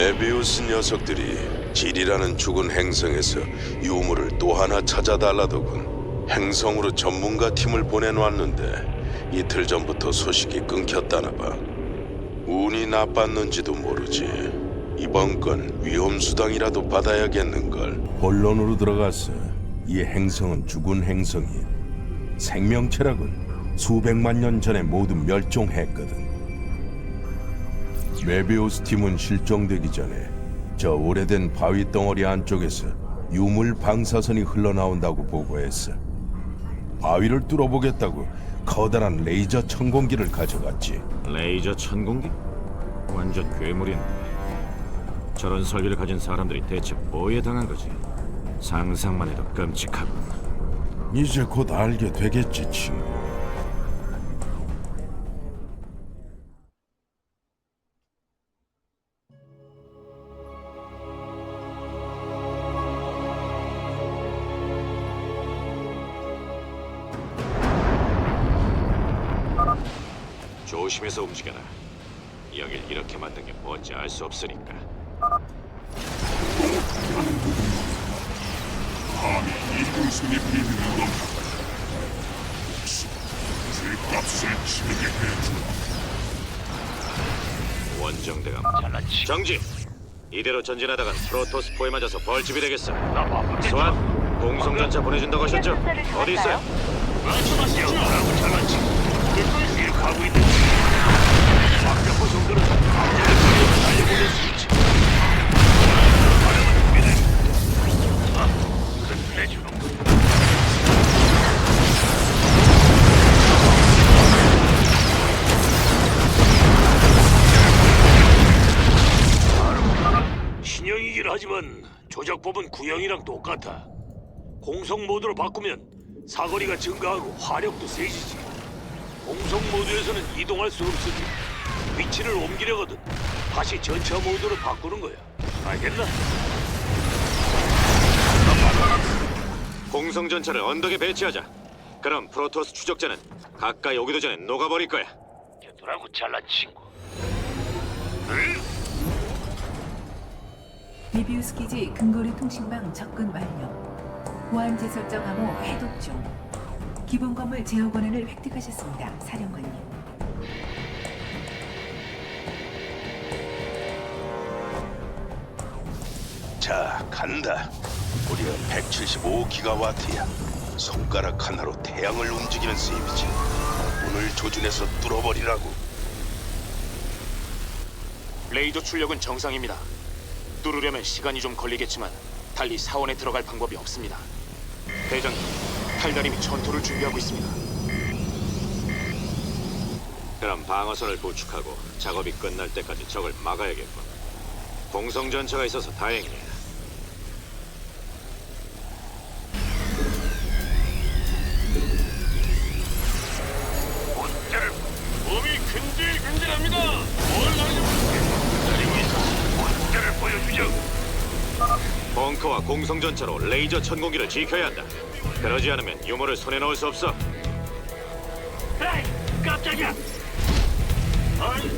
메비우스 녀석들이 질이라는 죽은 행성에서 유물을 또 하나 찾아달라더군. 행성으로 전문가 팀을 보내놨는데 이틀 전부터 소식이 끊겼다나 봐. 운이 나빴는지도 모르지. 이번 건 위험 수당이라도 받아야겠는걸. 본론으로 들어가서 이 행성은 죽은 행성이 생명체락은 수백만 년 전에 모두 멸종했거든. 메비우스 팀은 실종되기 전에 저 오래된 바위 덩어리 안쪽에서 유물 방사선이 흘러나온다고 보고했어. 바위를 뚫어보겠다고 커다란 레이저 천공기를 가져갔지. 레이저 천공기? 완전 괴물인데 저런 설비를 가진 사람들이 대체 뭐에 당한 거지? 상상만 해도 끔찍하군 이제 곧 알게 되겠지, 친구. 이대로 전진하다간 프로토스포에 맞아서 벌집이 되겠어 소환! 공성전차 보내준다고 하셨죠? 어디 있어요? 말씀하시오. 라고 잘났지. 듣고 있어요. 가고 있는. 조작법은 구형이랑 똑같아. 공성 모드로 바꾸면 사거리가 증가하고 화력도 세지지. 공성 모드에서는 이동할 수 없으니 위치를 옮기려거든 다시 전차 모드로 바꾸는 거야. 알겠나? 공성 전차를 언덕에 배치하자 그럼 프로토스 추적자는 가까이 오기도 전에 녹아버릴 거야 견도라고 잘난 친구. 리비우스 기지 근거리 통신망 접근 완료. 보안 재설정 암호 해독 중. 기본 건물 제어 권한을 획득하셨습니다, 사령관님. 자, 간다. 무려 175기가와트야. 손가락 하나로 태양을 움직이는 셈이지. 문을 조준해서 뚫어버리라고. 레이저 출력은 정상입니다. 뚫으려면 시간이 좀 걸리겠지만 달리 사원에 들어갈 방법이 없습니다. 대장님, 탈다림이 전투를 준비하고 있습니다. 그럼 방어선을 구축하고 작업이 끝날 때까지 적을 막아야겠군 공성 전차가 있어서 다행이야 몸이 근질근질합니다. 보여주죠. 벙커와 공성전차로 레이저 천공기를 지켜야 한다 그러지 않으면 유물을 손에 넣을 수 없어 에이, 깜짝이야. 아이,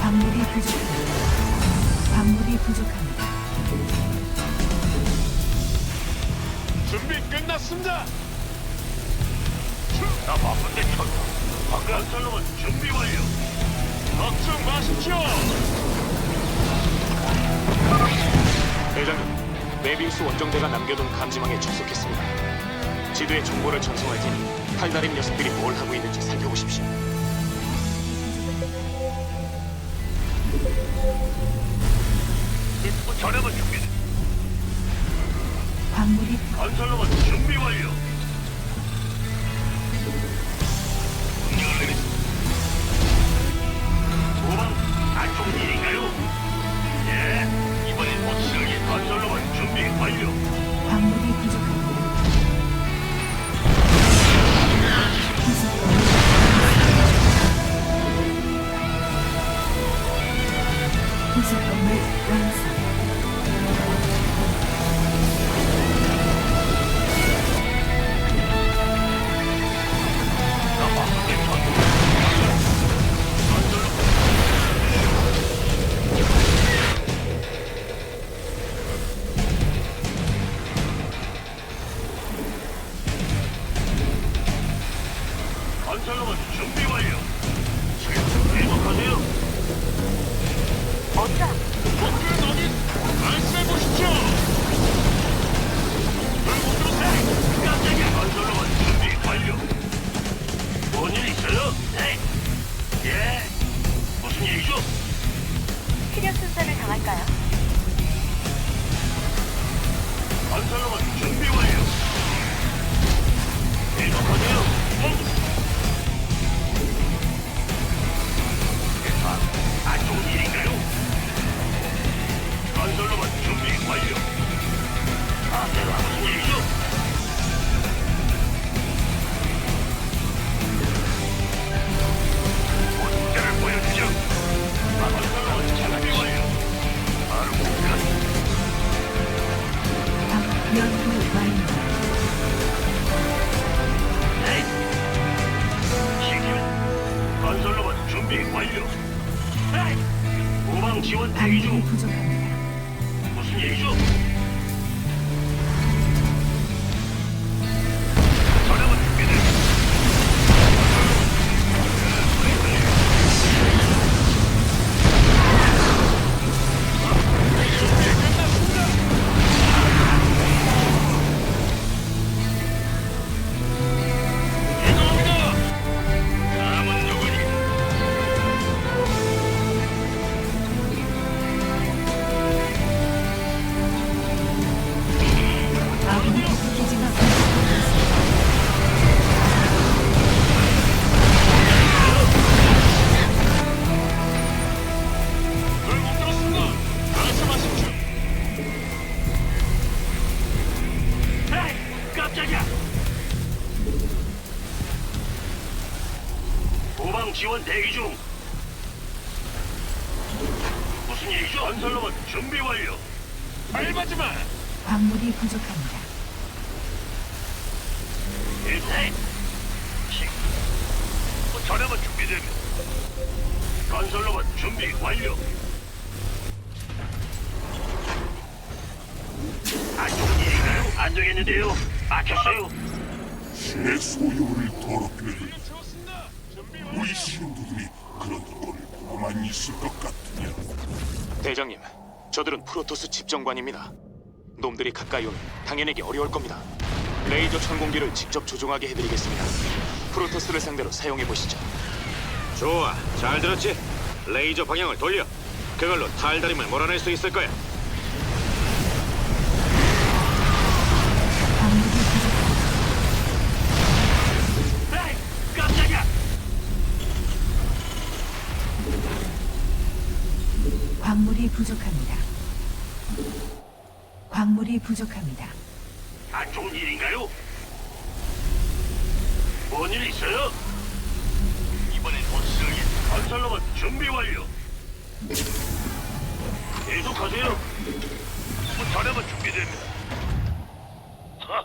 광물이 부족합니다. 광물이 부족합니다. 준비 끝났습니다. 나 바쁜데 쳤다. 박근설로만 준비 완료. 걱정 마십시오. 대장님, 메비우스 원정대가 남겨둔 감지망에 접속했습니다. 지도에 정보를 전송할 테니 탈다림 녀석들이 뭘 하고 있는지 살펴보십시오. 전화만 준비. 광물이 건설로만 준비 완료. 건설로만 준비 완료. 계속하세요. 어디 가만히 있을 것 같으냐 대장님, 저들은 프로토스 집정관입니다. 놈들이 가까이 오면 당연하게 어려울 겁니다. 레이저 천공기를 직접 조종하게 해드리겠습니다. 프로토스를 상대로 사용해 보시죠. 좋아, 잘 들었지? 레이저 방향을 돌려. 그걸로 탈다림을 몰아낼 수 있을 거야. 광물이 부족합니다. 광물이 부족합니다. 안 좋은 일인가요? 뭔 일 있어요? 이번엔 못쓰게 건설로만 준비 완료. 계속하세요. 뭐 전화만 준비됩니다. 하,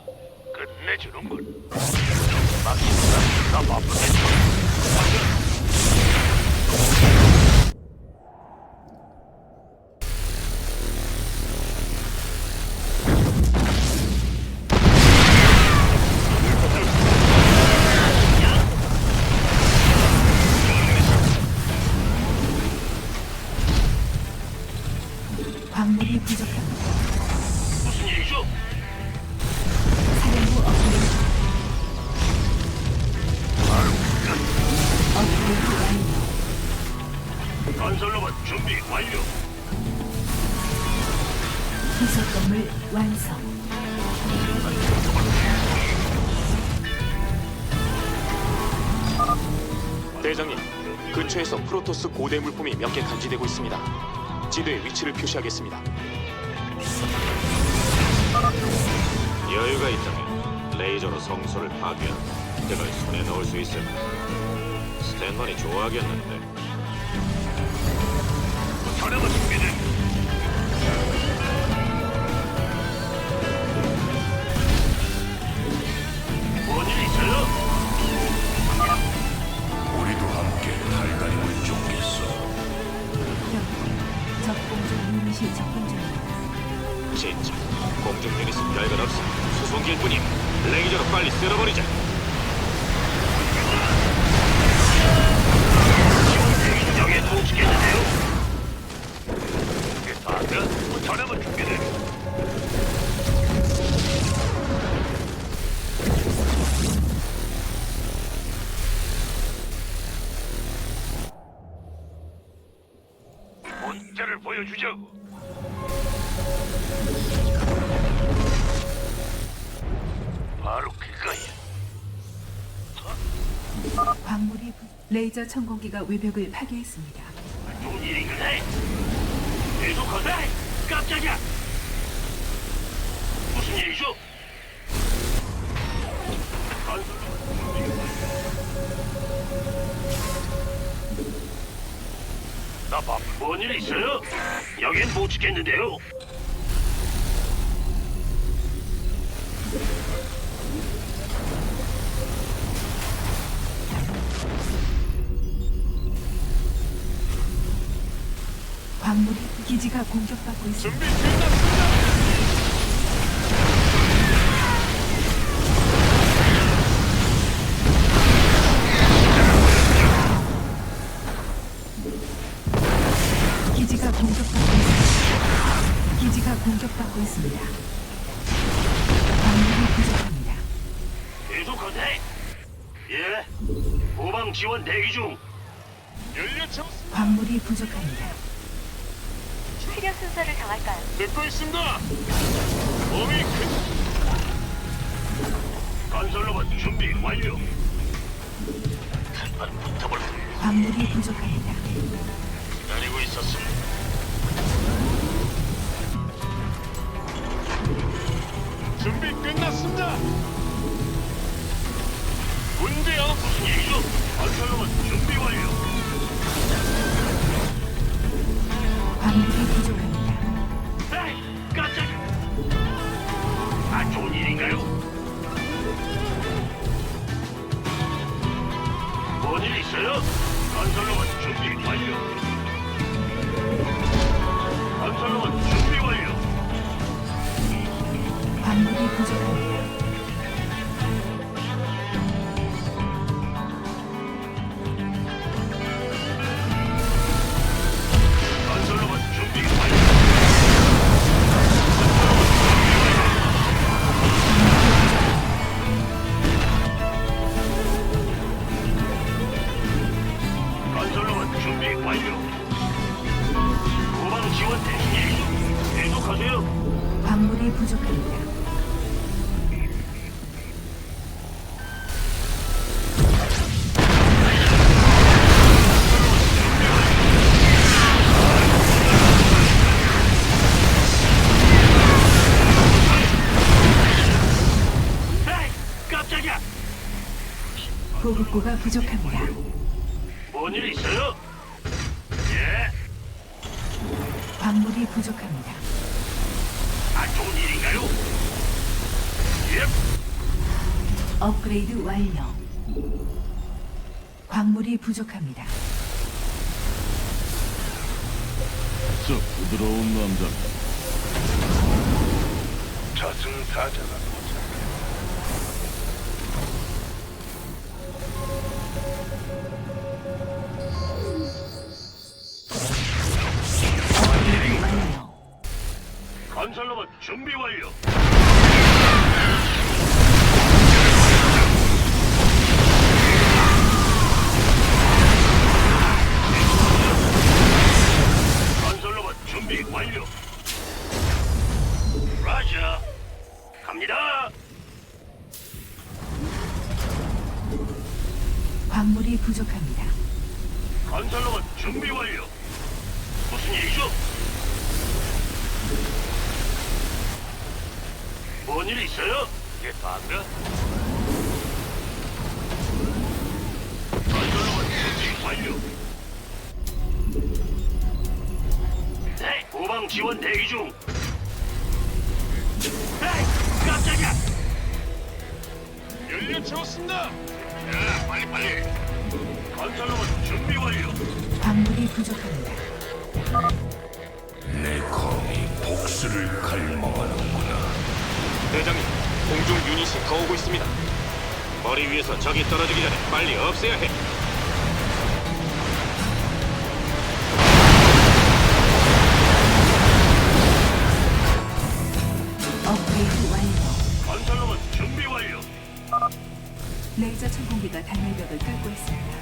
끝내주는군. 막힌다. 나 바쁜데. 대장님, 근처에서 프로토스 고대 물품이 몇 개 감지되고 있습니다. 지도에 위치를 표시하겠습니다. 여유가 있다면 레이저로 성소를 파괴한 그걸 손에 넣을 수 있을 거야. 스탠건이 좋아하겠는데. 전화만 준비됩 다시 접근 중입니다. 진짜. 공중전 있으 별건 없어. 수송기일 뿐임. 레이저로 빨리 쓸어버리자. 여기에 도착했는데요 이게 다들 전화만 준비되니 문자를 보여주자고. 레이저 천공기가 외벽을 파괴했습니다. 깜짝이야! 무슨 일이죠? 나 바쁜 뭔일 있어요? 여긴 못 지켰는데요. 광물이 기지가 공격받고 있습니다. 기지가 끝났습니다. 문제야 무슨 일이죠? 건설로봇 준비 완료. 광물이 부족합니다. 에이, 깜짝이야. 아, 좋은 일인가요? 뭔일 있어요? 건설로봇 준비 완료. 건설로봇 원 대기. 계속하세요. 광물이 부족합니다. 저 부드러운 남자. 저승사자가 업그 지원 대기 중. 에이, 깜짝이야. 연료 채웠습니다. 야, 빨리 빨리. 건설로봇 준비 완료. 광물이 부족합니다. 내 검이 복수를 갈망하는구나. 대장님, 공중 유닛이 더 오고 있습니다. 머리 위에서 적이 떨어지기 전에 빨리 없애야 해. 항공기가 단열벽을 뚫고 있습니다.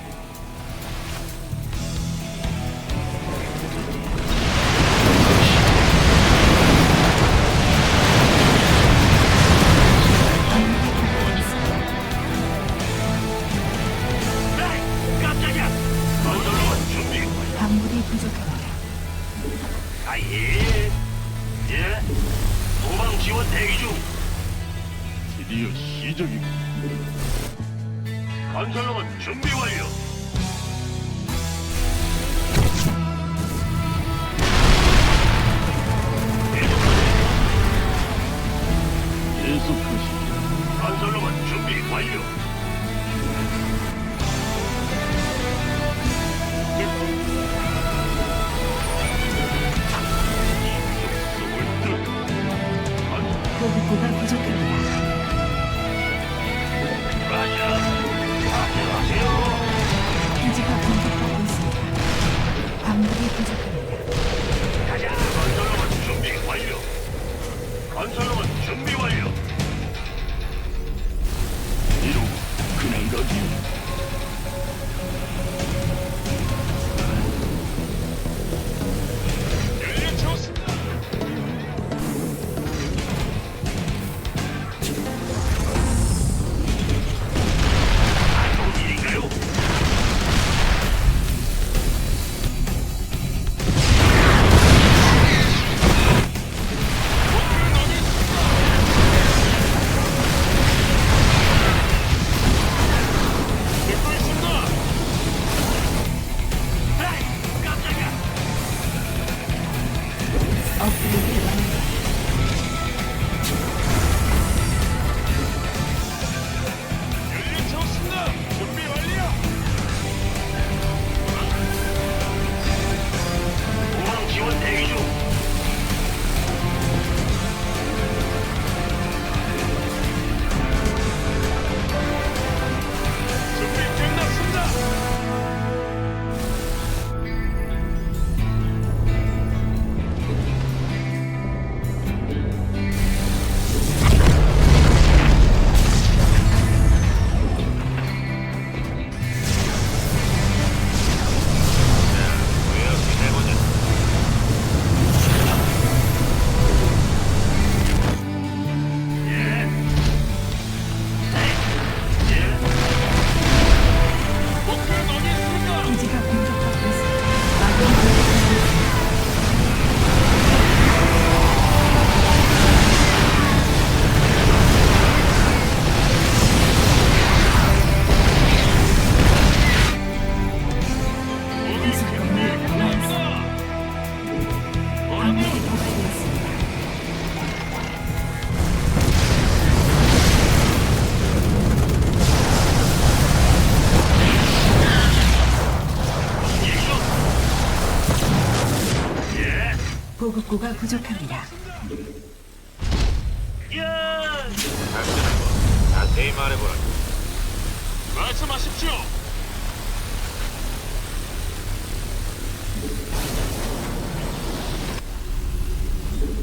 of the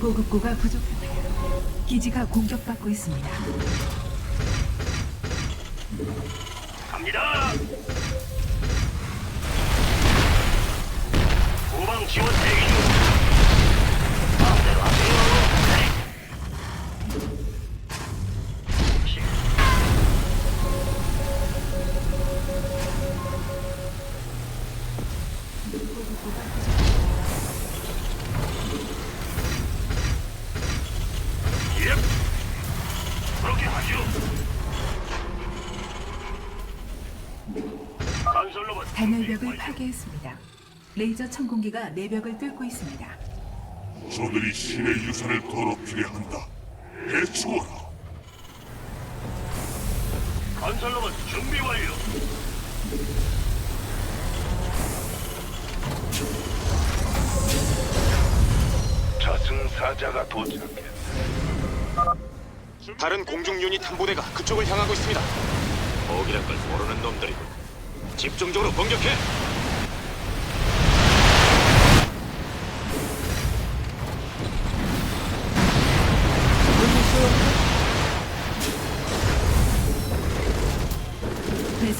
보급고가 부족합니다. 기지가 공격받고 있습니다. 갑니다. 후방 지원 대기 중. 레이저 천공기가 내벽을 뚫고 있습니다. 저들이 신의 유산을 더럽히려 한다. 해치워라. 건설로봇 준비 완료. 저승사자가 도착했다. 다른 공중 유닛 한 부대가 그쪽을 향하고 있습니다. 거기란 걸 모르는 놈들이고 집중적으로 공격해.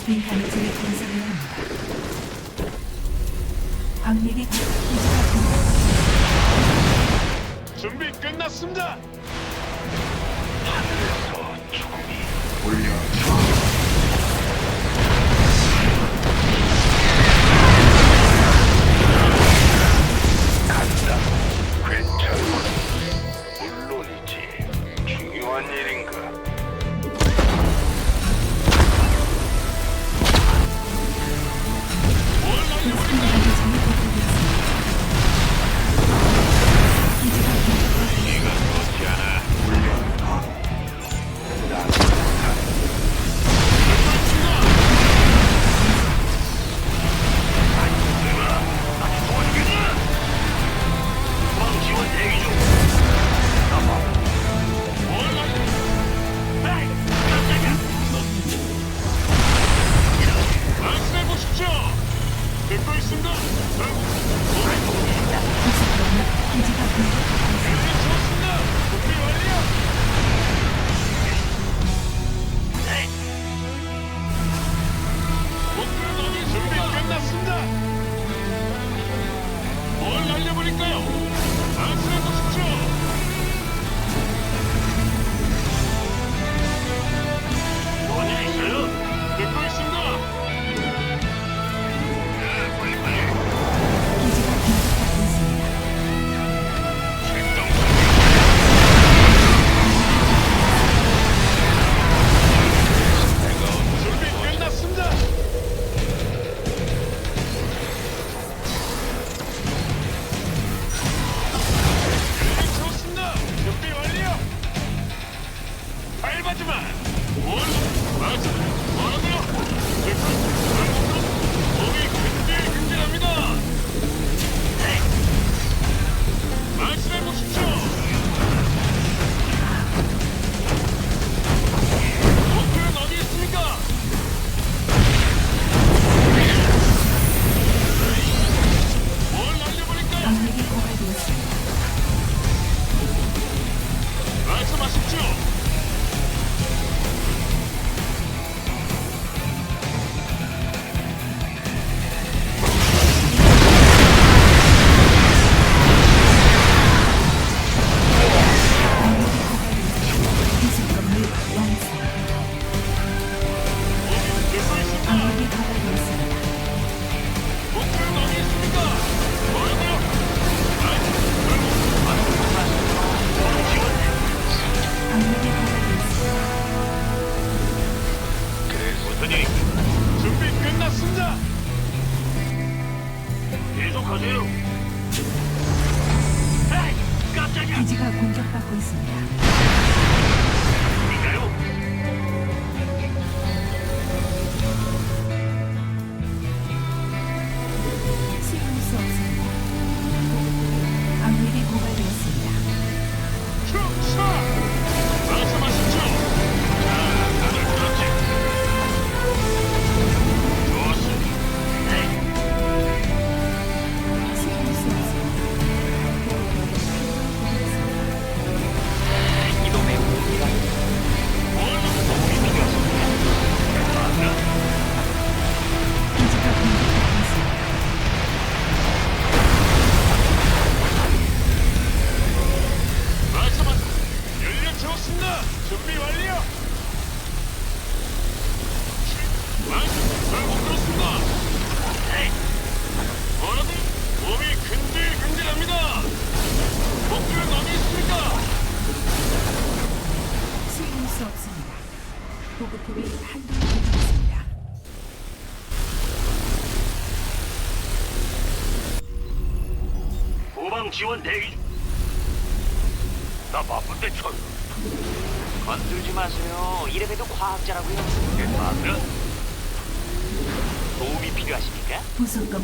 순간지를 건설해야 합니다. 광맥이 기지가 준비 끝났습니다. 거세요. 에이, 깜짝이야. 기지가 공격받고 있습니다.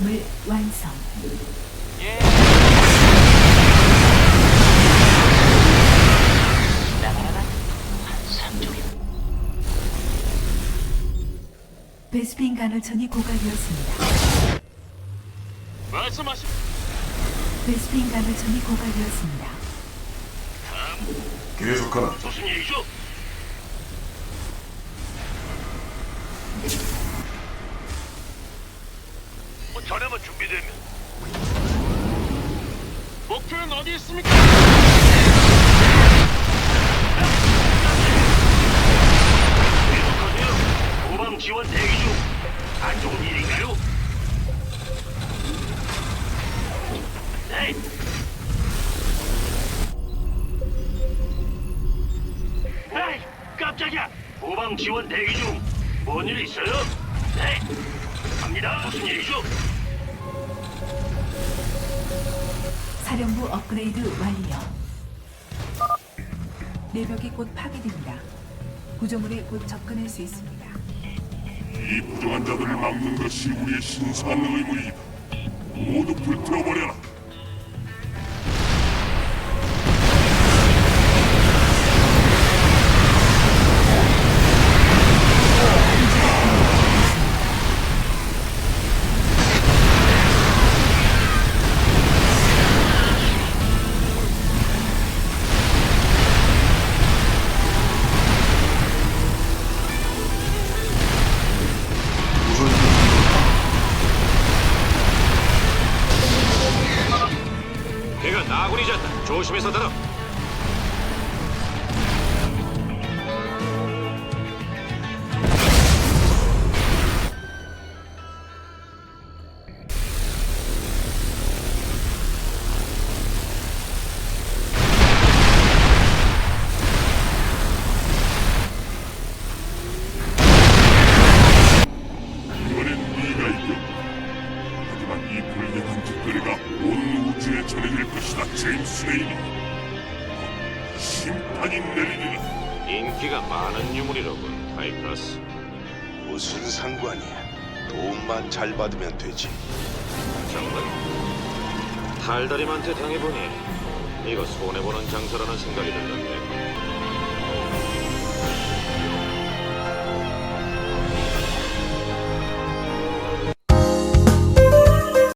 건물 완성. 예. 베스핀 간헐천이 고갈되었습니다. 말씀하시. 베스핀 간헐천이 고갈되었습니다. 계속하라. 무슨 일이죠? 되면 목표는 어디 있습니까? 도방 지원 대기 중. 안 좋은 일 사령부 업그레이드 완료. 내벽이 곧 파괴됩니다. 구조물에 곧 접근할 수 있습니다. 이 부정한 자들을 막는 것이 우리의 신성한 의무이다. 모두 불태워버려라.